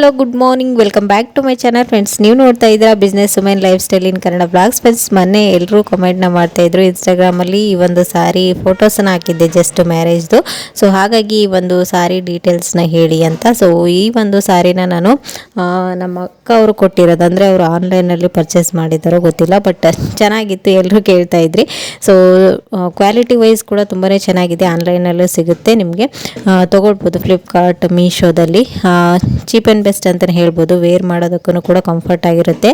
Hello good morning welcome back to my channel friends ನೀವು ನೋಡ್ತಾ ಇದ್ದೀರಾ business women lifestyle in Kannada blogs friends ಮೊನ್ನೆ ಎಲ್ಲರೂ ಕಮೆಂಟ್ನ ಮಾಡ್ತಾ ಇದ್ರು ಇನ್ಸ್ಟಾಗ್ರಾಮಲ್ಲಿ ಈ ಒಂದು ಸಾರಿ ಫೋಟೋಸನ್ನು ಹಾಕಿದ್ದೆ ಜಸ್ಟ್ ಮ್ಯಾರೇಜ್ದು ಸೊ ಹಾಗಾಗಿ ಈ ಒಂದು ಸಾರಿ ಡೀಟೇಲ್ಸ್ನ ಹೇಳಿ ಅಂತ. ಸೊ ಈ ಒಂದು ಸಾರಿನ ನಾನು ನಮ್ಮ ಅಕ್ಕ ಅವರು ಕೊಟ್ಟಿರೋದು, ಅಂದರೆ ಅವರು ಆನ್ಲೈನಲ್ಲಿ ಪರ್ಚೇಸ್ ಮಾಡಿದ್ದಾರೋ ಗೊತ್ತಿಲ್ಲ ಬಟ್ ಚೆನ್ನಾಗಿತ್ತು ಎಲ್ಲರೂ ಕೇಳ್ತಾ ಇದ್ರಿ. ಸೊ ಕ್ವಾಲಿಟಿ ವೈಸ್ ಕೂಡ ತುಂಬಾ ಚೆನ್ನಾಗಿದೆ ಆನ್ಲೈನಲ್ಲೂ ಸಿಗುತ್ತೆ ನಿಮಗೆ. ತೊಗೊಳ್ಬೋದು ಫ್ಲಿಪ್ಕಾರ್ಟ್ ಮೀಶೋದಲ್ಲಿ ಚೀಪ್ ಆ್ಯಂಡ್ ಬೆಸ್ಟ್ ಅಂತಲೇ ಹೇಳ್ಬೋದು. ವೇರ್ ಮಾಡೋದಕ್ಕೂ ಕೂಡ ಕಂಫರ್ಟ್ ಆಗಿರುತ್ತೆ.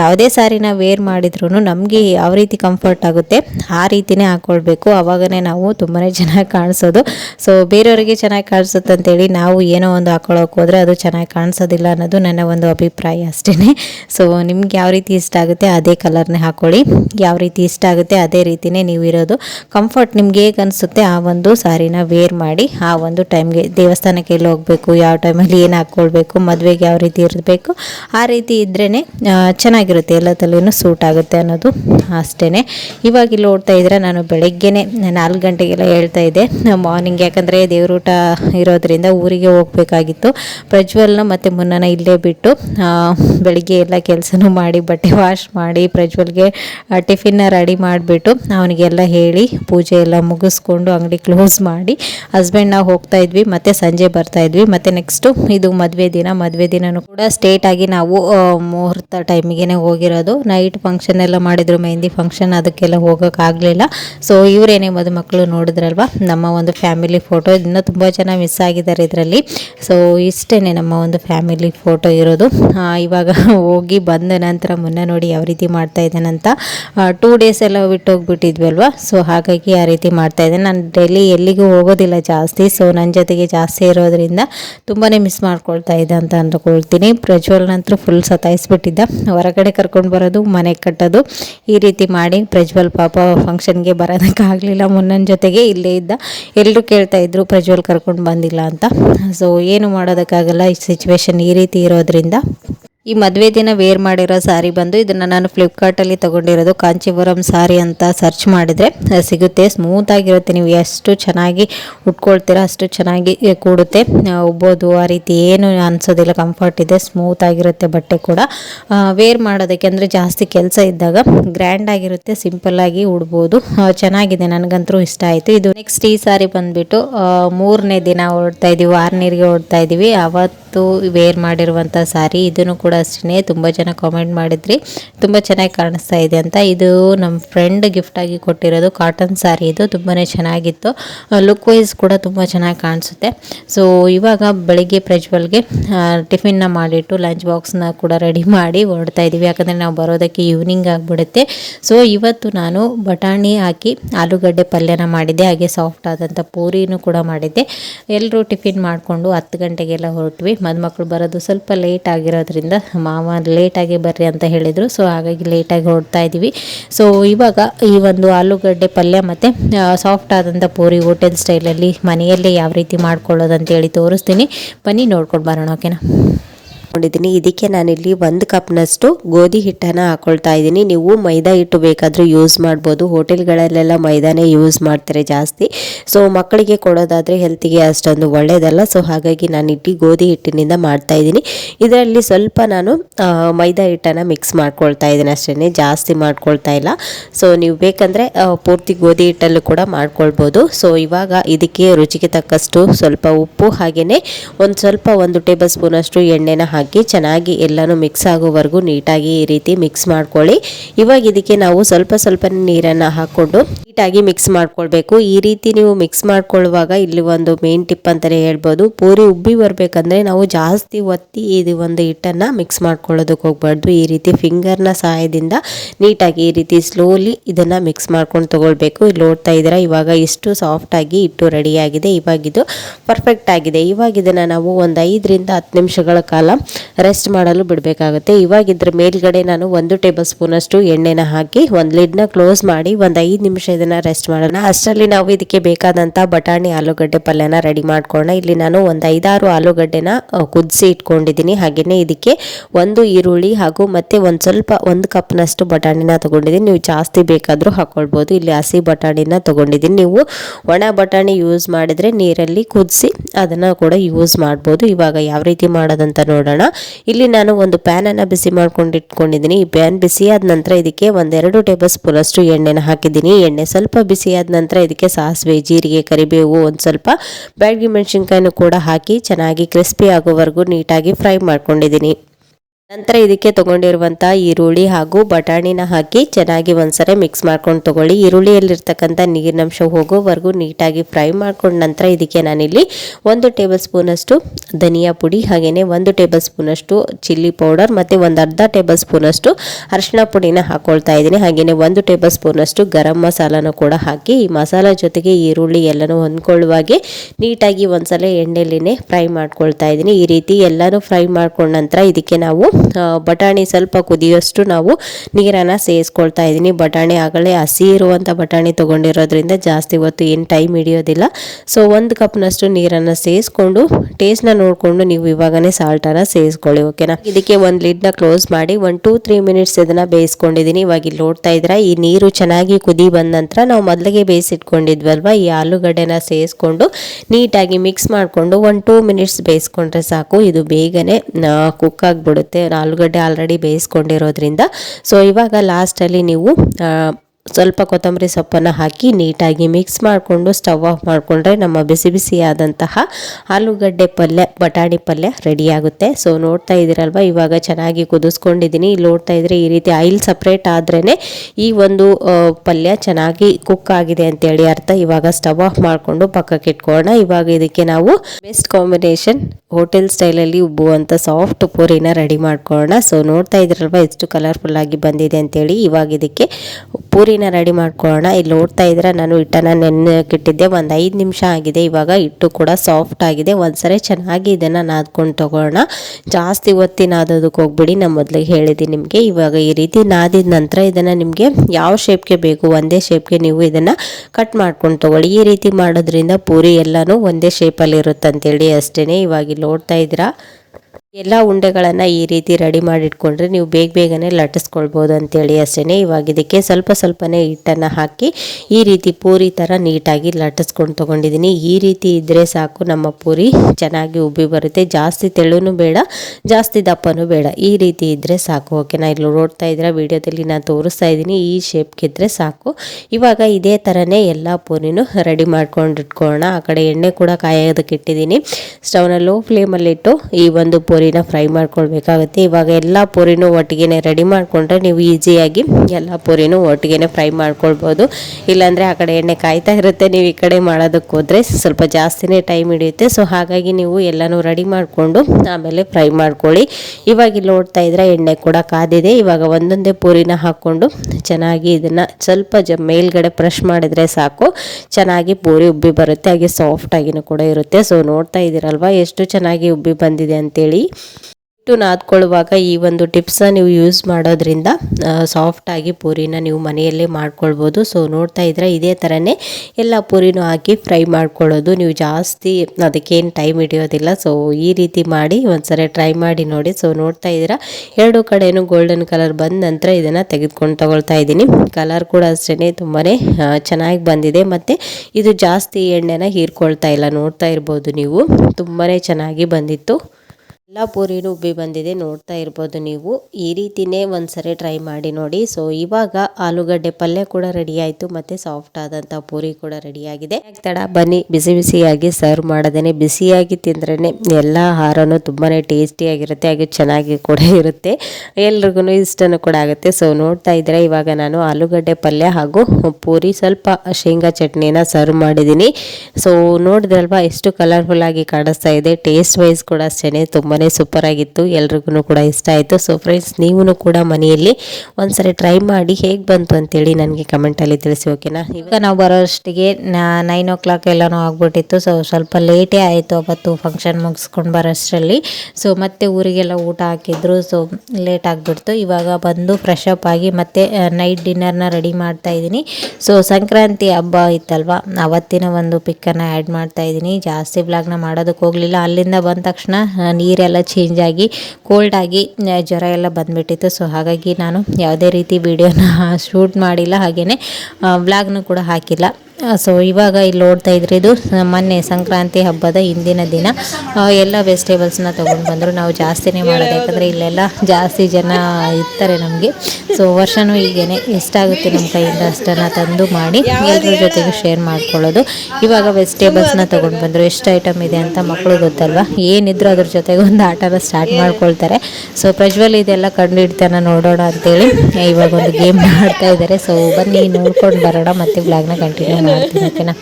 ಯಾವುದೇ ಸಾರಿನ ವೇರ್ ಮಾಡಿದ್ರೂ ನಮಗೆ ಯಾವ ರೀತಿ ಕಂಫರ್ಟ್ ಆಗುತ್ತೆ, ಆ ರೀತಿನೇ ಹಾಕ್ಕೊಳ್ಬೇಕು ಆವಾಗನೇ ನಾವು ತುಂಬಾ ಚೆನ್ನಾಗಿ ಕಾಣಿಸೋದು. ಸೊ ಬೇರೆಯವರಿಗೆ ಚೆನ್ನಾಗಿ ಕಾಣಿಸುತ್ತೆ ಅಂತೇಳಿ ನಾವು ಏನೋ ಒಂದು ಹಾಕೊಳ್ಳೋಕೆ ಹೋದರೆ ಅದು ಚೆನ್ನಾಗಿ ಕಾಣಿಸೋದಿಲ್ಲ ಅನ್ನೋದು ನನ್ನ ಒಂದು ಅಭಿಪ್ರಾಯ ಅಷ್ಟೇ ಸೊ ನಿಮ್ಗೆ ಯಾವ ರೀತಿ ಇಷ್ಟ ಆಗುತ್ತೆ ಅದೇ ಕಲರ್ನೇ ಹಾಕ್ಕೊಳ್ಳಿ ಯಾವ ರೀತಿ ಇಷ್ಟ ಆಗುತ್ತೆ ಅದೇ ರೀತಿನೇ ನೀವು ಇರೋದು. ಕಂಫರ್ಟ್ ನಿಮ್ಗೆ ಹೇಗೆ ಅನಿಸುತ್ತೆ ಆ ಒಂದು ಸಾರಿನ ವೇರ್ ಮಾಡಿ, ಆ ಒಂದು ಟೈಮ್ಗೆ ದೇವಸ್ಥಾನಕ್ಕೆ ಎಲ್ಲಿ ಹೋಗಬೇಕು, ಯಾವ ಟೈಮಲ್ಲಿ ಏನು ಹಾಕ್ಕೊಳ್ಬೇಕು ಮದುವೆಗೆ ಯಾವ ರೀತಿ ಇರಬೇಕು, ಆ ರೀತಿ ಇದ್ರೇ ಚೆನ್ನಾಗಿರುತ್ತೆ, ಎಲ್ಲ ತಲೆಯೂ ಸೂಟ್ ಆಗುತ್ತೆ ಅನ್ನೋದು ಅಷ್ಟೇ ಇವಾಗ ಇಲ್ಲಿ ಓಡ್ತಾ ಇದ್ರೆ ನಾನು ಬೆಳಗ್ಗೆನೆ ನಾಲ್ಕು ಗಂಟೆಗೆಲ್ಲ ಹೇಳ್ತಾ ಇದ್ದೆ. ಮಾರ್ನಿಂಗ್ ಯಾಕಂದರೆ ದೇವ್ರೂಟ ಇರೋದ್ರಿಂದ ಊರಿಗೆ ಹೋಗಬೇಕಾಗಿತ್ತು. ಪ್ರಜ್ವಲ್ನ ಮತ್ತು ಮುನ್ನನ ಇಲ್ಲೇ ಬಿಟ್ಟು ಬೆಳಗ್ಗೆ ಎಲ್ಲ ಕೆಲಸನೂ ಮಾಡಿ, ಬಟ್ಟೆ ವಾಶ್ ಮಾಡಿ, ಪ್ರಜ್ವಲ್ಗೆ ಟಿಫಿನ್ನ ರೆಡಿ ಮಾಡಿಬಿಟ್ಟು ಅವನಿಗೆಲ್ಲ ಹೇಳಿ, ಪೂಜೆ ಎಲ್ಲ ಮುಗಿಸ್ಕೊಂಡು ಅಂಗಡಿ ಕ್ಲೋಸ್ ಮಾಡಿ ಹಸ್ಬೆಂಡ್ ನಾವು ಹೋಗ್ತಾ ಇದ್ವಿ, ಮತ್ತು ಸಂಜೆ ಬರ್ತಾ ಇದ್ವಿ, ಮತ್ತು ನೆಕ್ಸ್ಟು ಇದು ಮದುವೆ ದಿನ ದಿನನೂ ಕೂಡ ಸ್ಟೇಟ್ ಆಗಿ ನಾವು ಮುಹೂರ್ತ ಟೈಮಿಗೆ ಹೋಗಿರೋದು. ನೈಟ್ ಫಂಕ್ಷನ್ ಎಲ್ಲ ಮಾಡಿದ್ರು ಮೆಹಂದಿ ಫಂಕ್ಷನ್ ಅದಕ್ಕೆಲ್ಲ ಹೋಗೋಕ್ಕಾಗಲಿಲ್ಲ. ಸೊ ಇವರೇನೇ ಮದುಮಕ್ಕಳು ನೋಡಿದ್ರಲ್ವಾ, ನಮ್ಮ ಒಂದು ಫ್ಯಾಮಿಲಿ ಫೋಟೋ ಇನ್ನೂ ತುಂಬ ಜನ ಮಿಸ್ ಆಗಿದ್ದಾರೆ ಇದರಲ್ಲಿ. ಸೊ ಇಷ್ಟೇ ನಮ್ಮ ಒಂದು ಫ್ಯಾಮಿಲಿ ಫೋಟೋ ಇರೋದು. ಇವಾಗ ಹೋಗಿ ಬಂದ ನಂತರ ಮುನ್ನ ನೋಡಿ ಯಾವ ರೀತಿ ಮಾಡ್ತಾ ಇದ್ದೇನಂತ ಟೂ ಡೇಸ್ ಎಲ್ಲ ಬಿಟ್ಟು ಹೋಗ್ಬಿಟ್ಟಿದ್ವಿ ಅಲ್ವಾ ಸೊ ಹಾಗಾಗಿ ಆ ರೀತಿ ಮಾಡ್ತಾ ಇದ್ದೇನೆ. ನಾನು ಡೈಲಿ ಎಲ್ಲಿಗೂ ಹೋಗೋದಿಲ್ಲ ಜಾಸ್ತಿ. ಸೊ ನನ್ನ ಜೊತೆಗೆ ಜಾಸ್ತಿ ಇರೋದ್ರಿಂದ ತುಂಬಾ ಮಿಸ್ ಮಾಡ್ಕೊಳ್ತಾ ಇದ್ದೆ ಅಂತ ಅಂದ್ಕೊಳ್ತೀನಿ ಪ್ರಜ್ವಲ್ ನಂತರ ಫುಲ್ ಸತಾಯಿಸ್ಬಿಟ್ಟಿದ್ದ. ಹೊರಗಡೆ ಕರ್ಕೊಂಡು ಬರೋದು, ಮನೆ ಕಟ್ಟೋದು. ಈ ರೀತಿ ಮಾಡಿ ಪ್ರಜ್ವಲ್ ಪಾಪ ಫಂಕ್ಷನ್ಗೆ ಬರೋದಕ್ಕಾಗಲಿಲ್ಲ. ಮುನ್ನನ ಜೊತೆಗೆ ಇಲ್ಲೇ ಇದ್ದ. ಎಲ್ಲರೂ ಕೇಳ್ತಾ ಇದ್ರು, ಪ್ರಜ್ವಲ್ ಕರ್ಕೊಂಡು ಬಂದಿಲ್ಲ ಅಂತ. ಸೊ ಏನು ಮಾಡೋದಕ್ಕಾಗಲ್ಲ, ಈ ಸಿಚುವೇಶನ್ ಈ ರೀತಿ ಇರೋದ್ರಿಂದ. ಈ ಮದುವೆ ದಿನ ವೇರ್ ಮಾಡಿರೋ ಸಾರಿ ಬಂದು ಇದನ್ನು ನಾನು ಫ್ಲಿಪ್ಕಾರ್ಟಲ್ಲಿ ತೊಗೊಂಡಿರೋದು ಕಾಂಚಿಪುರಂ ಸಾರಿ ಅಂತ ಸರ್ಚ್ ಮಾಡಿದರೆ ಸಿಗುತ್ತೆ. ಸ್ಮೂತ್ ಆಗಿರುತ್ತೆ. ನೀವು ಎಷ್ಟು ಚೆನ್ನಾಗಿ ಉಟ್ಕೊಳ್ತೀರಾ ಅಷ್ಟು ಚೆನ್ನಾಗಿ ಕೂಡುತ್ತೆ. ಉಬ್ಬೋದು ಆ ರೀತಿ ಏನು ಅನಿಸೋದಿಲ್ಲ. ಕಂಫರ್ಟ್ ಇದೆ. ಸ್ಮೂತ್ ಆಗಿರುತ್ತೆ ಬಟ್ಟೆ ಕೂಡ. ವೇರ್ ಮಾಡೋದಕ್ಕೆ ಅಂದರೆ ಜಾಸ್ತಿ ಕೆಲಸ ಇದ್ದಾಗ ಗ್ರ್ಯಾಂಡ್ ಆಗಿರುತ್ತೆ. ಸಿಂಪಲ್ ಆಗಿ ಉಡ್ಬೋದು. ಚೆನ್ನಾಗಿದೆ. ನನಗಂತೂ ಇಷ್ಟ ಆಯಿತು. ಇದು ನೆಕ್ಸ್ಟ್ ಈ ಸಾರಿ ಬಂದುಬಿಟ್ಟು ಮೂರನೇ ದಿನ ಓಡ್ತಾ ಇದ್ದೀವಿ ಆರನೇರಿಗೆ ಓಡ್ತಾ ಇದ್ದೀವಿ ಅವತ್ತು ವೇರ್ ಮಾಡಿರುವಂಥ ಸಾರಿ ಇದನ್ನು ಕೂಡ ಅಷ್ಟೇ ತುಂಬ ಜನ ಕಾಮೆಂಟ್ ಮಾಡಿದ್ರಿ. ತುಂಬ ಚೆನ್ನಾಗಿ ಕಾಣಿಸ್ತಾ ಇದೆ ಅಂತ. ಇದು ನಮ್ಮ ಫ್ರೆಂಡ್ ಗಿಫ್ಟಾಗಿ ಕೊಟ್ಟಿರೋದು ಕಾಟನ್ ಸಾರಿ ಇದು ತುಂಬಾ ಚೆನ್ನಾಗಿತ್ತು. ಲುಕ್ ವೈಸ್ ಕೂಡ ತುಂಬ ಚೆನ್ನಾಗಿ ಕಾಣಿಸುತ್ತೆ. ಸೊ ಇವಾಗ ಬೆಳಿಗ್ಗೆ ಪ್ರಜ್ವಲ್ಗೆ ಟಿಫಿನ್ನ ಮಾಡಿಟ್ಟು ಲಂಚ್ ಬಾಕ್ಸ್ನ ಕೂಡ ರೆಡಿ ಮಾಡಿ ಹೊರಡ್ತಾ ಇದ್ದೀವಿ ಯಾಕಂದರೆ ನಾವು ಬರೋದಕ್ಕೆ ಈವ್ನಿಂಗ್ ಆಗಿಬಿಡುತ್ತೆ. ಸೊ ಇವತ್ತು ನಾನು ಬಟಾಣಿ ಹಾಕಿ ಆಲೂಗಡ್ಡೆ ಪಲ್ಯನ ಮಾಡಿದ್ದೆ. ಹಾಗೆ ಸಾಫ್ಟ್ ಆದಂಥ ಪೂರಿನೂ ಕೂಡ ಮಾಡಿದ್ದೆ. ಎಲ್ಲರೂ ಟಿಫಿನ್ ಮಾಡಿಕೊಂಡು ಹತ್ತು ಗಂಟೆಗೆಲ್ಲ ಹೊರಟ್ವಿ. ಮದುಮಕ್ಳು ಬರೋದು ಸ್ವಲ್ಪ ಲೇಟ್ ಆಗಿರೋದ್ರಿಂದ ಮಾವ ಲೇಟಾಗಿ ಬರ್ರಿ ಅಂತ ಹೇಳಿದರು. ಸೊ ಹಾಗಾಗಿ ಲೇಟಾಗಿ ಹೊಡ್ತಾ ಇದ್ದೀವಿ ಸೊ ಇವಾಗ ಈ ಒಂದು ಆಲೂಗಡ್ಡೆ ಪಲ್ಯ ಮತ್ತು ಸಾಫ್ಟ್ ಆದಂಥ ಪೂರಿ ಹೋಟೆಲ್ ಸ್ಟೈಲಲ್ಲಿ ಮನೆಯಲ್ಲೇ ಯಾವ ರೀತಿ ಮಾಡ್ಕೊಳ್ಳೋದು ಅಂತೇಳಿ ತೋರಿಸ್ತೀನಿ. ಬನ್ನಿ ನೋಡ್ಕೊಂಡು ಬರೋಣ ಓಕೆನಾ ಹಾಕೊಂಡಿದ್ದೀನಿ ಇದಕ್ಕೆ ನಾನಿಲ್ಲಿ ಒಂದು ಕಪ್ನಷ್ಟು ಗೋಧಿ ಹಿಟ್ಟನ್ನು ಹಾಕೊಳ್ತಾ ಇದ್ದೀನಿ. ನೀವು ಮೈದಾ ಹಿಟ್ಟು ಬೇಕಾದರೂ ಯೂಸ್ ಮಾಡ್ಬೋದು. ಹೋಟೆಲ್ಗಳಲ್ಲೆಲ್ಲ ಮೈದಾನೇ ಯೂಸ್ ಮಾಡ್ತಾರೆ ಜಾಸ್ತಿ. ಸೊ ಮಕ್ಕಳಿಗೆ ಕೊಡೋದಾದರೆ ಹೆಲ್ತಿಗೆ ಅಷ್ಟೊಂದು ಒಳ್ಳೆಯದಲ್ಲ ಸೊ ಹಾಗಾಗಿ ನಾನು ಇಲ್ಲಿ ಗೋಧಿ ಹಿಟ್ಟಿನಿಂದ ಮಾಡ್ತಾ ಇದ್ದೀನಿ. ಇದರಲ್ಲಿ ಸ್ವಲ್ಪ ನಾನು ಮೈದಾ ಹಿಟ್ಟನ್ನು ಮಿಕ್ಸ್ ಮಾಡ್ಕೊಳ್ತಾ ಇದ್ದೀನಿ ಅಷ್ಟೇ ಜಾಸ್ತಿ ಮಾಡ್ಕೊಳ್ತಾ ಇಲ್ಲ. ಸೊ ನೀವು ಬೇಕಂದರೆ ಪೂರ್ತಿ ಗೋಧಿ ಹಿಟ್ಟಲ್ಲೂ ಕೂಡ ಮಾಡ್ಕೊಳ್ಬೋದು. ಸೊ ಇವಾಗ ಇದಕ್ಕೆ ರುಚಿಗೆ ತಕ್ಕಷ್ಟು ಸ್ವಲ್ಪ ಉಪ್ಪು ಹಾಗೆಯೇ ಒಂದು ಸ್ವಲ್ಪ ಒಂದು ಟೇಬಲ್ ಸ್ಪೂನಷ್ಟು ಎಣ್ಣೆನ ಚೆನ್ನಾಗಿ ಎಲ್ಲನೂ ಮಿಕ್ಸ್ ಆಗೋವರೆಗೂ ನೀಟಾಗಿ ಈ ರೀತಿ ಮಿಕ್ಸ್ ಮಾಡ್ಕೊಳ್ಳಿ. ಇವಾಗ ಇದಕ್ಕೆ ನಾವು ಸ್ವಲ್ಪ ಸ್ವಲ್ಪ ನೀರನ್ನು ಹಾಕ್ಕೊಂಡು ನೀಟಾಗಿ ಮಿಕ್ಸ್ ಮಾಡ್ಕೊಳ್ಬೇಕು. ಈ ರೀತಿ ನೀವು ಮಿಕ್ಸ್ ಮಾಡ್ಕೊಳ್ಳುವಾಗ ಇಲ್ಲಿ ಒಂದು ಮೇನ್ ಟಿಪ್ ಅಂತಲೇ ಹೇಳ್ಬೋದು. ಪೂರಿ ಉಬ್ಬಿ ಬರಬೇಕಂದ್ರೆ ನಾವು ಜಾಸ್ತಿ ಒತ್ತಿ ಇದು ಒಂದು ಹಿಟ್ಟನ್ನು ಮಿಕ್ಸ್ ಮಾಡ್ಕೊಳ್ಳೋದಕ್ಕೆ ಹೋಗ್ಬಾರ್ದು. ಈ ರೀತಿ ಫಿಂಗರ್ನ ಸಹಾಯದಿಂದ ನೀಟಾಗಿ ಈ ರೀತಿ ಸ್ಲೋಲಿ ಇದನ್ನು ಮಿಕ್ಸ್ ಮಾಡ್ಕೊಂಡು ತಗೊಳ್ಬೇಕು. ಇಲ್ಲಿ ನೋಡ್ತಾ ಇದ್ದೀರಾ, ಇವಾಗ ಇಷ್ಟು ಸಾಫ್ಟಾಗಿ ಹಿಟ್ಟು ರೆಡಿಯಾಗಿದೆ ಇವಾಗ ಇದು ಪರ್ಫೆಕ್ಟ್ ಆಗಿದೆ. ಇವಾಗ ಇದನ್ನು ನಾವು ಒಂದು ಐದರಿಂದ ಹತ್ತು ನಿಮಿಷಗಳ ಕಾಲ ರೆಸ್ಟ್ ಮಾಡಲು ಬಿಡಬೇಕಾಗುತ್ತೆ. ಇವಾಗ ಇದ್ರ ಮೇಲ್ಗಡೆ ನಾನು ಒಂದು ಟೇಬಲ್ ಸ್ಪೂನಷ್ಟು ಎಣ್ಣೆನ ಹಾಕಿ ಒಂದು ಲಿಡ್ನ ಕ್ಲೋಸ್ ಮಾಡಿ ಒಂದು ಐದು ನಿಮಿಷ ಇದನ್ನು ರೆಸ್ಟ್ ಮಾಡೋಣ. ಅಷ್ಟರಲ್ಲಿ ನಾವು ಇದಕ್ಕೆ ಬೇಕಾದಂಥ ಬಟಾಣಿ, ಆಲೂಗಡ್ಡೆ ಪಲ್ಯನ ರೆಡಿ ಮಾಡ್ಕೊಳ್ಳೋಣ ಇಲ್ಲಿ ನಾನು ಒಂದು ಐದಾರು ಆಲೂಗಡ್ಡೆನ ಕುದಿಸಿ ಇಟ್ಕೊಂಡಿದ್ದೀನಿ. ಹಾಗೆಯೇ ಇದಕ್ಕೆ ಒಂದು ಈರುಳ್ಳಿ ಹಾಗೂ ಮತ್ತೆ ಒಂದು ಸ್ವಲ್ಪ, ಒಂದು ಕಪ್ನಷ್ಟು ಬಟಾಣಿನ ತಗೊಂಡಿದ್ದೀನಿ. ನೀವು ಜಾಸ್ತಿ ಬೇಕಾದರೂ ಹಾಕ್ಕೊಳ್ಬೋದು ಇಲ್ಲಿ ಹಸಿ ಬಟಾಣಿನ ತಗೊಂಡಿದ್ದೀನಿ. ನೀವು ಒಣ ಬಟಾಣಿ ಯೂಸ್ ಮಾಡಿದರೆ ನೀರಲ್ಲಿ ಕುದಿಸಿ ಅದನ್ನು ಕೂಡ ಯೂಸ್ ಮಾಡ್ಬೋದು. ಇವಾಗ ಯಾವ ರೀತಿ ಮಾಡೋದಂತ ನೋಡೋಣ. ಮಾಡ್ಕೊಳ್ಳೋಣ ಇಲ್ಲಿ ನಾನು ಒಂದು ಪ್ಯಾನನ್ನು ಬಿಸಿ ಮಾಡ್ಕೊಂಡು ಇಟ್ಕೊಂಡಿದ್ದೀನಿ. ಈ ಪ್ಯಾನ್ ಆದ ನಂತರ ಇದಕ್ಕೆ ಒಂದೆರಡು ಟೇಬಲ್ ಸ್ಪೂನ್ ಅಷ್ಟು ಎಣ್ಣೆನ ಹಾಕಿದ್ದೀನಿ. ಎಣ್ಣೆ ಸ್ವಲ್ಪ ಬಿಸಿ ಆದ ನಂತರ ಇದಕ್ಕೆ ಸಾಸಿವೆ, ಜೀರಿಗೆ, ಕರಿಬೇವು ಒಂದು ಸ್ವಲ್ಪ ಬ್ಯಾಡ್ಗಿ ಮೆಣಸಿನ್ಕಾಯಿನೂ ಕೂಡ ಹಾಕಿ ಚೆನ್ನಾಗಿ ಕ್ರಿಸ್ಪಿ ಆಗೋವರೆಗೂ ನೀಟಾಗಿ ಫ್ರೈ ಮಾಡ್ಕೊಂಡಿದ್ದೀನಿ. ನಂತರ ಇದಕ್ಕೆ ತಗೊಂಡಿರುವಂಥ ಈರುಳ್ಳಿ ಹಾಗೂ ಬಟಾಣಿನ ಹಾಕಿ ಚೆನ್ನಾಗಿ ಒಂದ್ಸರಿ ಮಿಕ್ಸ್ ಮಾಡ್ಕೊಂಡು ತಗೊಳ್ಳಿ. ಈರುಳ್ಳಿಯಲ್ಲಿರ್ತಕ್ಕಂಥ ನೀರಿನಂಶ ಹೋಗೋವರೆಗೂ ನೀಟಾಗಿ ಫ್ರೈ ಮಾಡ್ಕೊಂಡ ನಂತರ ಇದಕ್ಕೆ ನಾನಿಲ್ಲಿ ಒಂದು ಟೇಬಲ್ ಸ್ಪೂನಷ್ಟು ಧನಿಯಾ ಪುಡಿ ಹಾಗೆಯೇ ಒಂದು ಟೇಬಲ್ ಸ್ಪೂನಷ್ಟು ಚಿಲ್ಲಿ ಪೌಡರ್ ಮತ್ತು ಒಂದು ಅರ್ಧ ಟೇಬಲ್ ಸ್ಪೂನಷ್ಟು ಅರಿಶಿನ ಪುಡಿನ ಹಾಕೊಳ್ತಾ ಇದ್ದೀನಿ. ಹಾಗೆಯೇ ಒಂದು ಟೇಬಲ್ ಸ್ಪೂನಷ್ಟು ಗರಂ ಮಸಾಲನ ಕೂಡ ಹಾಕಿ ಈ ಮಸಾಲ ಜೊತೆಗೆ ಈರುಳ್ಳಿ ಎಲ್ಲನೂ ಹೊಂದ್ಕೊಳ್ಳುವಾಗೆ ನೀಟಾಗಿ ಒಂದ್ಸಲ ಎಣ್ಣೆಲಿನೇ ಫ್ರೈ ಮಾಡ್ಕೊಳ್ತಾ ಇದ್ದೀನಿ. ಈ ರೀತಿ ಎಲ್ಲನೂ ಫ್ರೈ ಮಾಡ್ಕೊಂಡ ನಂತರ ಇದಕ್ಕೆ ನಾವು ಬಟಾಣಿ ಸ್ವಲ್ಪ ಕುದಿಯೋಷ್ಟು ನಾವು ನೀರನ್ನು ಸೇರಿಸ್ಕೊಳ್ತಾ ಇದ್ದೀನಿ. ಬಟಾಣಿ ಆಗಲೇ ಹಸಿ ಇರುವಂಥ ಬಟಾಣಿ ತೊಗೊಂಡಿರೋದ್ರಿಂದ ಜಾಸ್ತಿ ಹೊತ್ತು ಏನು ಟೈಮ್ ಹಿಡಿಯೋದಿಲ್ಲ. ಸೊ ಒಂದು ಕಪ್ನಷ್ಟು ನೀರನ್ನು ಸೇರಿಸ್ಕೊಂಡು ಟೇಸ್ಟ್ನ ನೋಡಿಕೊಂಡು ನೀವು ಇವಾಗನೇ ಸಾಲ್ಟನ್ನು ಸೇರಿಸ್ಕೊಳ್ಳಿ ಓಕೆನಾ ಇದಕ್ಕೆ ಒಂದು ಲಿಡ್ನ ಕ್ಲೋಸ್ ಮಾಡಿ ಒನ್ ಟೂ ತ್ರೀ ಮಿನಿಟ್ಸ್ ಇದನ್ನು ಬೇಯಿಸ್ಕೊಂಡಿದ್ದೀನಿ ಇವಾಗ ಇಲ್ಲಿ ನೋಡ್ತಾ ಇದ್ದೀರಾ, ಈ ನೀರು ಚೆನ್ನಾಗಿ ಕುದಿ ಬಂದ ನಂತರ ನಾವು ಮೊದಲಿಗೆ ಬೇಯಿಸಿಟ್ಕೊಂಡಿದ್ವಲ್ವ, ಈ ಆಲೂಗಡ್ಡೆನ ಸೇರಿಸ್ಕೊಂಡು ನೀಟಾಗಿ ಮಿಕ್ಸ್ ಮಾಡಿಕೊಂಡು ಒನ್ ಟೂ ಮಿನಿಟ್ಸ್ ಬೇಯಿಸ್ಕೊಂಡ್ರೆ ಸಾಕು. ಇದು ಬೇಗನೆ ಕುಕ್ ಆಗಿಬಿಡುತ್ತೆ ಆಲೂಗಡ್ಡೆ ಆಲ್ರೆಡಿ ಬೇಯಿಸ್ಕೊಂಡಿರೋದ್ರಿಂದ. ಸೊ ಇವಾಗ ಲಾಸ್ಟಲ್ಲಿ ನೀವು ಸ್ವಲ್ಪ ಕೊತ್ತಂಬರಿ ಸೊಪ್ಪನ್ನು ಹಾಕಿ ನೀಟಾಗಿ ಮಿಕ್ಸ್ ಮಾಡಿಕೊಂಡು ಸ್ಟವ್ ಆಫ್ ಮಾಡಿಕೊಂಡ್ರೆ ನಮ್ಮ ಬಿಸಿ ಬಿಸಿಯಾದಂತಹ ಆಲೂಗಡ್ಡೆ ಪಲ್ಯ, ಬಟಾಣಿ ಪಲ್ಯ ರೆಡಿಯಾಗುತ್ತೆ ಸೊ ನೋಡ್ತಾ ಇದ್ದೀರಲ್ವ? ಇವಾಗ ಚೆನ್ನಾಗಿ ಕುದಿಸ್ಕೊಂಡಿದ್ದೀನಿ. ಇಲ್ಲಿ ನೋಡ್ತಾ ಇದ್ರೆ ಈ ರೀತಿ ಆಯಿಲ್ ಸಪ್ರೇಟ್ ಆದ್ರೇ ಈ ಒಂದು ಪಲ್ಯ ಚೆನ್ನಾಗಿ ಕುಕ್ ಆಗಿದೆ ಅಂತೇಳಿ ಅರ್ಥ. ಇವಾಗ ಸ್ಟವ್ ಆಫ್ ಮಾಡಿಕೊಂಡು ಪಕ್ಕಕ್ಕೆ ಇಟ್ಕೊಳ್ಳೋಣ. ಇವಾಗ ಇದಕ್ಕೆ ನಾವು ಬೆಸ್ಟ್ ಕಾಂಬಿನೇಷನ್ ಹೋಟೆಲ್ ಸ್ಟೈಲಲ್ಲಿ ಉಬ್ಬುವಂಥ ಸಾಫ್ಟ್ ಪೂರಿನ ರೆಡಿ ಮಾಡ್ಕೊಳ್ಳೋಣ. ಸೊ ನೋಡ್ತಾ ಇದ್ರಲ್ವ ಎಷ್ಟು ಕಲರ್ಫುಲ್ ಆಗಿ ಬಂದಿದೆ ಅಂತೇಳಿ. ಇವಾಗ ಇದಕ್ಕೆ ಪೂರಿನ ರೆಡಿ ಮಾಡ್ಕೊಳ್ಳೋಣ. ಇಲ್ಲಿ ನೋಡ್ತಾ ಇದ್ರೆ ನಾನು ಹಿಟ್ಟನ್ನು ನೆನೆಕಿಟ್ಟಿದ್ದೆ ಒಂದು ಐದು ನಿಮಿಷ ಆಗಿದೆ. ಇವಾಗ ಹಿಟ್ಟು ಕೂಡ ಸಾಫ್ಟ್ ಆಗಿದೆ. ಒಂದ್ಸರಿ ಚೆನ್ನಾಗಿ ಇದನ್ನು ನಾದ್ಕೊಂಡು ತಗೊಳ್ಳೋಣ. ಜಾಸ್ತಿ ಒತ್ತಿ ನಾದೋದಕ್ಕೆ ಹೋಗ್ಬಿಡಿ, ನಾನು ಮೊದಲಿಗೆ ಹೇಳಿದ್ದೀನಿ ನಿಮಗೆ. ಇವಾಗ ಈ ರೀತಿ ನಾದಿದ ನಂತರ ಇದನ್ನು ನಿಮಗೆ ಯಾವ ಶೇಪ್ಗೆ ಬೇಕು, ಒಂದೇ ಶೇಪ್ಗೆ ನೀವು ಇದನ್ನು ಕಟ್ ಮಾಡ್ಕೊಂಡು ತಗೊಳ್ಳಿ. ಈ ರೀತಿ ಮಾಡೋದ್ರಿಂದ ಪೂರಿ ಎಲ್ಲನೂ ಒಂದೇ ಶೇಪಲ್ಲಿ ಇರುತ್ತೆ ಅಂತೇಳಿ ಅಷ್ಟೇ ಇವಾಗ ನೋಡ್ತಾ ಇದ್ದೀರಾ? ಎಲ್ಲ ಉಂಡೆಗಳನ್ನು ಈ ರೀತಿ ರೆಡಿ ಮಾಡಿಟ್ಕೊಂಡ್ರೆ ನೀವು ಬೇಗ ಬೇಗನೆ ಲಟ್ಟಿಸ್ಕೊಳ್ಬೋದು ಅಂತೇಳಿ ಅಷ್ಟೇ ಇವಾಗ ಇದಕ್ಕೆ ಸ್ವಲ್ಪ ಸ್ವಲ್ಪನೇ ಹಿಟ್ಟನ್ನು ಹಾಕಿ ಈ ರೀತಿ ಪೂರಿ ಥರ ನೀಟಾಗಿ ಲಟ್ಟಿಸ್ಕೊಂಡು ತೊಗೊಂಡಿದ್ದೀನಿ. ಈ ರೀತಿ ಇದ್ದರೆ ಸಾಕು, ನಮ್ಮ ಪೂರಿ ಚೆನ್ನಾಗಿ ಉಬ್ಬಿ ಬರುತ್ತೆ. ಜಾಸ್ತಿ ತೆಳುನೂ ಬೇಡ, ಜಾಸ್ತಿ ದಪ್ಪನೂ ಬೇಡ. ಈ ರೀತಿ ಇದ್ದರೆ ಸಾಕು ಓಕೆನಾ ಇಲ್ಲಿ ನೋಡ್ತಾ ಇದ್ರೆ ವಿಡಿಯೋದಲ್ಲಿ ನಾನು ತೋರಿಸ್ತಾ ಇದ್ದೀನಿ. ಈ ಶೇಪ್ಗಿದ್ರೆ ಸಾಕು. ಇವಾಗ ಇದೇ ಥರನೇ ಎಲ್ಲ ಪೂರಿನೂ ರೆಡಿ ಮಾಡ್ಕೊಂಡು ಇಟ್ಕೊಳ್ಳೋಣ. ಆ ಕಡೆ ಎಣ್ಣೆ ಕೂಡ ಕಾಯೋದಕ್ಕೆ ಇಟ್ಟಿದ್ದೀನಿ. ಸ್ಟವ್ನ ಲೋ ಫ್ಲೇಮಲ್ಲಿಟ್ಟು ಈ ಒಂದು ಪೂರಿನ ಫ್ರೈ ಮಾಡ್ಕೊಳ್ಬೇಕಾಗುತ್ತೆ. ಇವಾಗ ಎಲ್ಲ ಪೂರಿನೂ ಒಟ್ಟಿಗೆ ರೆಡಿ ಮಾಡಿಕೊಂಡ್ರೆ ನೀವು ಈಸಿಯಾಗಿ ಎಲ್ಲ ಪೂರಿನೂ ಒಟ್ಟಿಗೆ ಫ್ರೈ ಮಾಡ್ಕೊಳ್ಬೋದು. ಇಲ್ಲಾಂದರೆ ಆ ಕಡೆ ಎಣ್ಣೆ ಕಾಯ್ತಾ ಇರುತ್ತೆ. ನೀವು ಈ ಕಡೆ ಮಾಡೋದಕ್ಕೆ ಹೋದರೆ ಸ್ವಲ್ಪ ಜಾಸ್ತಿನೇ ಟೈಮ್ ಹಿಡಿಯುತ್ತೆ. ಸೊ ಹಾಗಾಗಿ ನೀವು ಎಲ್ಲನೂ ರೆಡಿ ಮಾಡಿಕೊಂಡು ಆಮೇಲೆ ಫ್ರೈ ಮಾಡ್ಕೊಳ್ಳಿ. ಇವಾಗ ಇಲ್ಲಿ ನೋಡ್ತಾ ಇದ್ರೆ ಎಣ್ಣೆ ಕೂಡ ಕಾದಿದೆ. ಇವಾಗ ಒಂದೊಂದೇ ಪೂರಿನ ಹಾಕ್ಕೊಂಡು ಚೆನ್ನಾಗಿ ಇದನ್ನು ಸ್ವಲ್ಪ ಜ ಮೇಲ್ಗಡೆ ಪ್ರೆಶ್ ಮಾಡಿದರೆ ಸಾಕು. ಚೆನ್ನಾಗಿ ಪೂರಿ ಉಬ್ಬಿ ಬರುತ್ತೆ. ಹಾಗೆ ಸಾಫ್ಟ್ ಆಗಿನೂ ಕೂಡ ಇರುತ್ತೆ. ಸೊ ನೋಡ್ತಾ ಇದ್ದೀರಲ್ವ? ಎಷ್ಟು ಚೆನ್ನಾಗಿ ಉಬ್ಬಿ ಬಂದಿದೆ ಅಂತೇಳಿ. ಹಿಟ್ಟು ನಾದ್ಕೊಳ್ಳುವಾಗ ಈ ಒಂದು ಟಿಪ್ಸ್ನ ನೀವು ಯೂಸ್ ಮಾಡೋದ್ರಿಂದ ಸಾಫ್ಟಾಗಿ ಪೂರಿನ ನೀವು ಮನೆಯಲ್ಲೇ ಮಾಡ್ಕೊಳ್ಬೋದು. ಸೊ ನೋಡ್ತಾ ಇದ್ರೆ ಇದೇ ಥರನೇ ಎಲ್ಲ ಪೂರಿನೂ ಹಾಕಿ ಫ್ರೈ ಮಾಡ್ಕೊಳ್ಳೋದು. ನೀವು ಜಾಸ್ತಿ ಅದಕ್ಕೇನು ಟೈಮ್ ಹಿಡಿಯೋದಿಲ್ಲ. ಸೊ ಈ ರೀತಿ ಮಾಡಿ ಒಂದ್ಸರಿ ಟ್ರೈ ಮಾಡಿ ನೋಡಿ. ಸೊ ನೋಡ್ತಾ ಇದ್ದೀರಾ? ಎರಡು ಕಡೆಯೂ ಗೋಲ್ಡನ್ ಕಲರ್ ಬಂದ ನಂತರ ಇದನ್ನು ತೆಗೆದುಕೊಂಡು ತಗೊಳ್ತಾ ಇದ್ದೀನಿ. ಕಲರ್ ಕೂಡ ಅಷ್ಟೇ ತುಂಬಾ ಚೆನ್ನಾಗಿ ಬಂದಿದೆ. ಮತ್ತು ಇದು ಜಾಸ್ತಿ ಎಣ್ಣೆನ ಹೀರ್ಕೊಳ್ತಾ ಇಲ್ಲ. ನೋಡ್ತಾ ಇರ್ಬೋದು ನೀವು. ತುಂಬಾ ಚೆನ್ನಾಗಿ ಬಂದಿತ್ತು. ಎಲ್ಲ ಪೂರಿನೂ ಉಬ್ಬಿ ಬಂದಿದೆ, ನೋಡ್ತಾ ಇರ್ಬೋದು ನೀವು. ಈ ರೀತಿನೇ ಒಂದ್ಸರಿ ಟ್ರೈ ಮಾಡಿ ನೋಡಿ. ಸೊ ಇವಾಗ ಆಲೂಗಡ್ಡೆ ಪಲ್ಯ ಕೂಡ ರೆಡಿ ಆಯಿತು, ಮತ್ತು ಸಾಫ್ಟ್ ಆದಂಥ ಪೂರಿ ಕೂಡ ರೆಡಿ ಆಗಿದೆ. ತಡ, ಬನ್ನಿ. ಬಿಸಿ ಬಿಸಿಯಾಗಿ ಸರ್ವ್ ಮಾಡದೇನೆ. ಬಿಸಿಯಾಗಿ ತಿಂದ್ರೇ ಎಲ್ಲ ಆಹಾರನೂ ತುಂಬಾ ಟೇಸ್ಟಿಯಾಗಿರುತ್ತೆ ಹಾಗೆ ಚೆನ್ನಾಗಿ ಕೂಡ ಇರುತ್ತೆ. ಎಲ್ರಿಗೂ ಇಷ್ಟನೂ ಕೂಡ ಆಗುತ್ತೆ. ಸೊ ನೋಡ್ತಾ ಇದ್ರೆ ಇವಾಗ ನಾನು ಆಲೂಗಡ್ಡೆ ಪಲ್ಯ ಹಾಗೂ ಪೂರಿ ಸ್ವಲ್ಪ ಶೇಂಗಾ ಚಟ್ನಿನ ಸರ್ವ್ ಮಾಡಿದ್ದೀನಿ. ಸೊ ನೋಡಿದ್ರಲ್ವಾ, ಎಷ್ಟು ಕಲರ್ಫುಲ್ ಆಗಿ ಕಾಣಿಸ್ತಾ ಇದೆ. ಟೇಸ್ಟ್ ವೈಸ್ ಕೂಡ ಅಷ್ಟೇ ತುಂಬಾ ಸೂಪರ್ ಆಗಿತ್ತು ಎಲ್ರಿಗೂ ಕೂಡ ಇಷ್ಟ ಆಯಿತು. ಸೊ ಫ್ರೆಂಡ್ಸ್ ನೀವು ಕೂಡ ಮನೆಯಲ್ಲಿ ಒಂದ್ಸರಿ ಟ್ರೈ ಮಾಡಿ ಹೇಗೆ ಬಂತು ಅಂತೇಳಿ ನನಗೆ ಕಮೆಂಟಲ್ಲಿ ತಿಳಿಸಿ ಓಕೆನಾ ಈಗ ನಾವು ಬರೋಷ್ಟಿಗೆ ನೈನ್ ಓ ಕ್ಲಾಕ್ ಎಲ್ಲನೂ ಆಗ್ಬಿಟ್ಟಿತ್ತು. ಸೊ ಸ್ವಲ್ಪ ಲೇಟೇ ಆಯಿತು ಅವತ್ತು ಫಂಕ್ಷನ್ ಮುಗಿಸ್ಕೊಂಡು ಬರೋಷ್ಟರಲ್ಲಿ. ಸೊ ಮತ್ತೆ ಊರಿಗೆಲ್ಲ ಊಟ ಹಾಕಿದ್ರು. ಸೊ ಲೇಟ್ ಆಗಿಬಿಡ್ತು. ಇವಾಗ ಬಂದು ಫ್ರೆಶ್ ಅಪ್ ಆಗಿ ಮತ್ತೆ ನೈಟ್ ಡಿನ್ನರ್ನ ರೆಡಿ ಮಾಡ್ತಾ ಇದ್ದೀನಿ. ಸೊ ಸಂಕ್ರಾಂತಿ ಹಬ್ಬ ಇತ್ತಲ್ವ? ಅವತ್ತಿನ ಒಂದು ಪಿಕ್ಕನ್ನು ಆ್ಯಡ್ ಮಾಡ್ತಾ ಇದ್ದೀನಿ. ಜಾಸ್ತಿ ಬ್ಲಾಗ್ನ ಮಾಡೋದಕ್ಕೆ ಹೋಗಲಿಲ್ಲ. ಅಲ್ಲಿಂದ ಬಂದ ತಕ್ಷಣ ಆ, ನೀರೆಲ್ಲ ಚೇಂಜ್ ಆಗಿ ಕೋಲ್ಡ್ ಆಗಿ ಜ್ವರ ಎಲ್ಲ ಬಂದ್ಬಿಟ್ಟಿತ್ತು. ಸೊ ಹಾಗಾಗಿ ನಾನು ಯಾವುದೇ ರೀತಿ ವಿಡಿಯೋನ ಶೂಟ್ ಮಾಡಿಲ್ಲ. ಹಾಗೆಯೇ ವ್ಲಾಗ್ನು ಕೂಡ ಹಾಕಿಲ್ಲ. ಸೊ ಇವಾಗ ಇಲ್ಲಿ ನೋಡ್ತಾ ಇದ್ರಿ ಇದು ಮೊನ್ನೆ ಸಂಕ್ರಾಂತಿ ಹಬ್ಬದ ಹಿಂದಿನ ದಿನ. ಎಲ್ಲ ವೆಜಿಟೇಬಲ್ಸ್ನ ತೊಗೊಂಡು ಬಂದರು. ನಾವು ಜಾಸ್ತಿನೇ ಮಾಡೋದು, ಯಾಕಂದರೆ ಇಲ್ಲೆಲ್ಲ ಜಾಸ್ತಿ ಜನ ಇರ್ತಾರೆ ನಮಗೆ. ಸೊ ವರ್ಷನೂ ಹೀಗೇನೆ. ಎಷ್ಟಾಗುತ್ತೆ ನಮ್ಮ ಕೈಯಿಂದ ಅಷ್ಟನ್ನು ತಂದು ಮಾಡಿ ಎಲ್ಲರ ಜೊತೆಗೆ ಶೇರ್ ಮಾಡ್ಕೊಳ್ಳೋದು. ಇವಾಗ ವೆಜಿಟೇಬಲ್ಸ್ನ ತೊಗೊಂಡು ಬಂದರು. ಎಷ್ಟು ಐಟಮ್ ಇದೆ ಅಂತ ಮಕ್ಕಳು ಗೊತ್ತಲ್ವಾ? ಏನಿದ್ರು ಅದ್ರ ಜೊತೆಗೆ ಒಂದು ಆಟನ ಸ್ಟಾರ್ಟ್ ಮಾಡ್ಕೊಳ್ತಾರೆ. ಸೊ ಪ್ರಜ್ವಲ್ ಇದೆಲ್ಲ ಕಂಡು ಹಿಡ್ತಾನ ನೋಡೋಣ ಅಂತೇಳಿ ಇವಾಗ ಒಂದು ಗೇಮ್ ಆಡ್ತಾ ಇದ್ದಾರೆ ಸೊ ಬನ್ನಿ, ನೋಡ್ಕೊಂಡು ಬರೋಣ ಮತ್ತೆ ಬ್ಲಾಗ್ನ ಕಂಟಿನ್ಯೂ ಮಾಡ್ತೀನಿ ಓಕೆನಾ?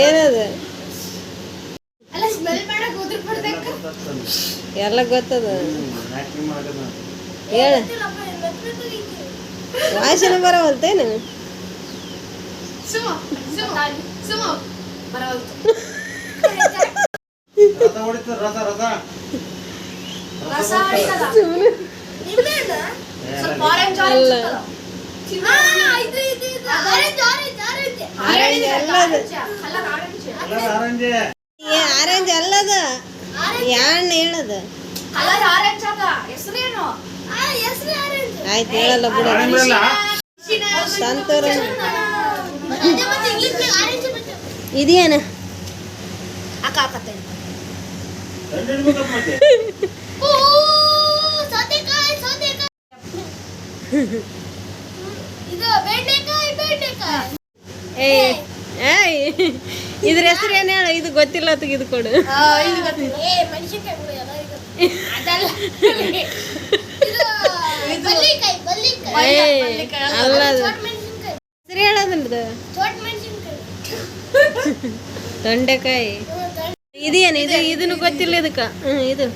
ಏನದು? ಎಲ್ಲ ಗೊತ್ತದ. ಹೇಳ. ವಾಸನೆ ಬರವಲ್ತೇನು ಸುಮ ಆರೆಂಜ್ ಅಲ್ಲದು. ಯಾಣ್ ಹೇಳದ? ಕಲರ್ ಆರೆಂಜ್ ಅದ. ಹೆಸರೇನು? ಆ ಹೆಸರು ಆರೆಂಜ್. ಆಯ್ತು ಹೇಳಲ್ಲ ಬಿಡು. ಸಂತೂರ ಇದೇನ? ಅಕ್ಕ ಇದು ಬೆಂಡೆಕಾಯಿ. ಏಯ್. ಏಯ್. ಇದ್ರ ಹೆಸರು ಏನ್ ಹೇಳ? ಇದು ಗೊತ್ತಿಲ್ಲ ತೆಗೆದುಕೊಡು ಇದು ಕೊಡು. ಅಲ್ಲ ಹೆಸರು ತೊಂಡೆಕಾಯಿ. ಇದೇನು? ಇದು ಇದನ್ನು ಗೊತ್ತಿಲ್ಲ ಇದಕ್ಕ. ಹ್ಮ್ ಇದು.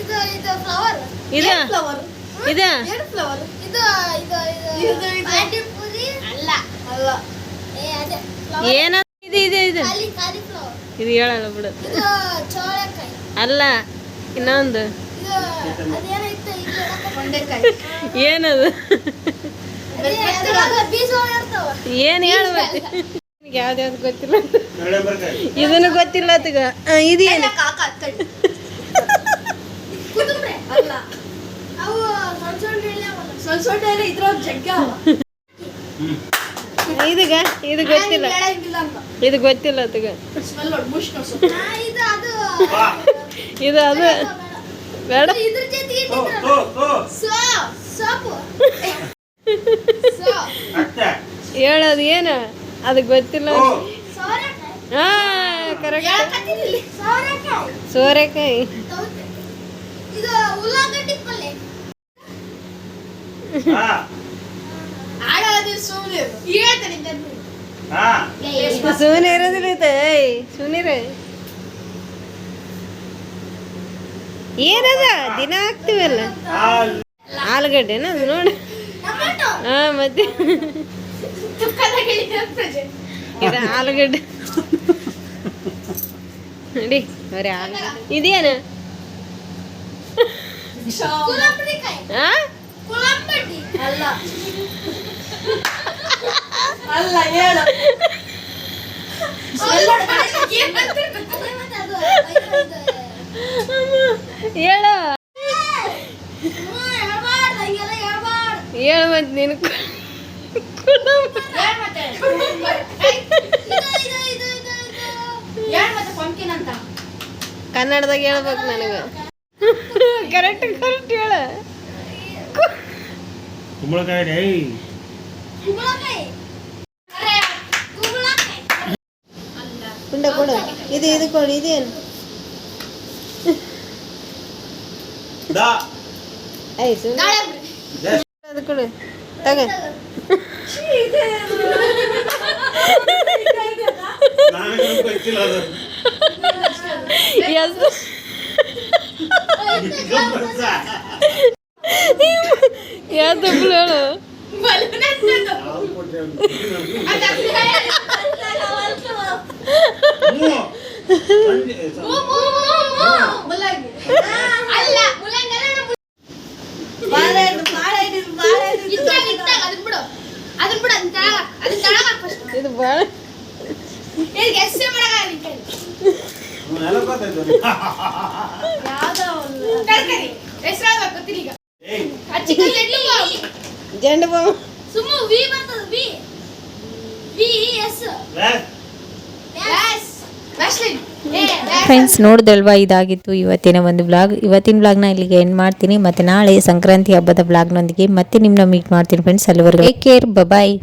ಇದು ಇದು ಫ್ಲವರ್ ಇದು. ಫ್ಲವರ್ ಇದು ಏನು ಇದು ಇದು ಇದು ಅಲ್ಲ ಅಲ್ಲ. ಏ ಅದೇ ಫ್ಲವರ್ ಏನ ಇದು ಇದು ಇದು? ಇದು ಹೇಳಲ್ಲ ಬಿಡು. ಇದು ಚೋಳೆಕಾಯಿ. ಅಲ್ಲ ಇನ್ನೊಂದು. ಇದು ಇದು ಏನದು? ಏನ್ ಹೇಳ್ಬೇಕು ಯಾವ್ದ್ಯಾವ್ದು ಗೊತ್ತಿಲ್ಲ? ಇದನ್ನು ಗೊತ್ತಿಲ್ಲ ಅತ್ತಗ ಇದು ಏನ? ಅಲ್ಲ. ಅವು ಸಣ್ಣ ಸಣ್ಣ ಇದ್ರೊಳಗೆ ಜಗ್ಗ. ಇದಗ ಇದು ಗೊತ್ತಿಲ್ಲ. ಇದು ಗೊತ್ತಿಲ್ಲ ಅದಗ ಇದು ಅದು ಇದು ಅದು. ಬೇಡ ಹೇಳದು ಏನು? ಅದು ಗೊತ್ತಿಲ್ಲ. ಹಾ ಕರೆಕ್ಟ್. ಸೋರೆಕಾಯಿ. ಇದು ಉಳ್ಳಾಗಡ್ಡಿ ಸುಮ್ಮನೆ ಸುಮ್ಮನೆ ಇರೋದಿಲ್ಲ ಸುಮ್ಮನಿರ ಏನದ? ದಿನ ಹಾಕ್ತಿವಲ್ಲ ಹಾಲ್ ಆಲೂಗಡ್ಡೆನ? ಅದು ನೋಡಿ. ಟೊಮೆಟೊ. ಹಾ ಮತ್ತೆ. ಇದು ಆಲೂಗಡ್ಡೆ. ನೋಡಿ ಬರೀ ಆಲೂಗಡ್ಡೆ. ಇದೇನು. ಹಾ. ಅಲ್ಲ ಅಲ್ಲ ಹೇಳು ಹೇಳು. ಹೇಳು ಮತ್ತೆ ನೀನು ಕನ್ನಡದಾಗ ಹೇಳ್ಬೇಕು ನನಗೆ. ಕರೆಕ್ಟ್ ಕರೆಕ್ಟ್ ಹೇಳ. ಕುಂಬಳಕಾಯಿ ಏಯ್ ಕುಂಡ ಕೊಡು ಇದು ಇದು ಕೊಡು ಇದೇನು ದಾ ಐ ಸುಮ್ಮನೆ ಜಸ್ಟ್ ಅದು ಕೊಡು ತಗ ನನಗೆ ಗೊತ್ತಿಲ್ಲ ಅದು ಎಸ್ ಗಮ್ಮತ್ತ. ಯಾವ್ದು ಹೇಳು ಯಾವ್ದು ಕೊಟ್ರೆ ಅವ್ನು? ಹ್ಞೂ. ಸಂಜೆ- ಸ- ಅಲ್ಲ ಬಾಳೆಹಣ್ಣು ಬಾಳೆಹಣ್ಣು ಬಾಳೆಹಣ್ಣು ಇದ್ರಾಗ ಇದ್ದಾಗ ಅದನ್ನ ಬಿಡು ಅದನ್ನ ಬಿಡು ಅದನ್ನ ತಳಗ ಅದನ್ನ ತಳಗ ಫಸ್ಟ್ ಇದು ಭಾಳ ಇದಕ್ಕೆ ಎಸ್ಸೆ ಮಾಡಗ ನಿನ್ ಕೈ ಅವ್ನು ಎಲ್ಲ ಗೊತ್ತಾಯ್ತು ಅವ್ನಿಗೆ. ತರಕಾರಿ ಹೆಸರು ಗೊತ್ತಿಲ್ಲ ಈಗ ಏಯ್ ಆ ಚಿಕ್ಕ ಚೆಂಡು ಹೂವು. ಜಂಡು ಸುಮ್ಮ ವಿ ಬರ್ತದ ವಿ ವಿ ಎಸ್ ಫ್ರೆಂಡ್ಸ್ ನೋಡಿದಲ್ವಾ? ಇದಾಗಿತ್ತು ಇವತ್ತಿನ ಒಂದು ಬ್ಲಾಗ್ ಇವತ್ತಿನ ಬ್ಲಾಗ್ನ ಇಲ್ಲಿಗೆ ಎಂಡ್ ಮಾಡ್ತೀನಿ. ಮತ್ತೆ ನಾಳೆ ಸಂಕ್ರಾಂತಿ ಹಬ್ಬದ ಬ್ಲಾಗ್ನೊಂದಿಗೆ ಮತ್ತೆ ನಿಮ್ಮನ್ನ ಮೀಟ್ ಮಾಡ್ತೀನಿ ಫ್ರೆಂಡ್ಸ್ ಅಲ್ಲಿವರೆಗೂ ಟೇಕ್ ಕೇರ್ ಬಾಯ್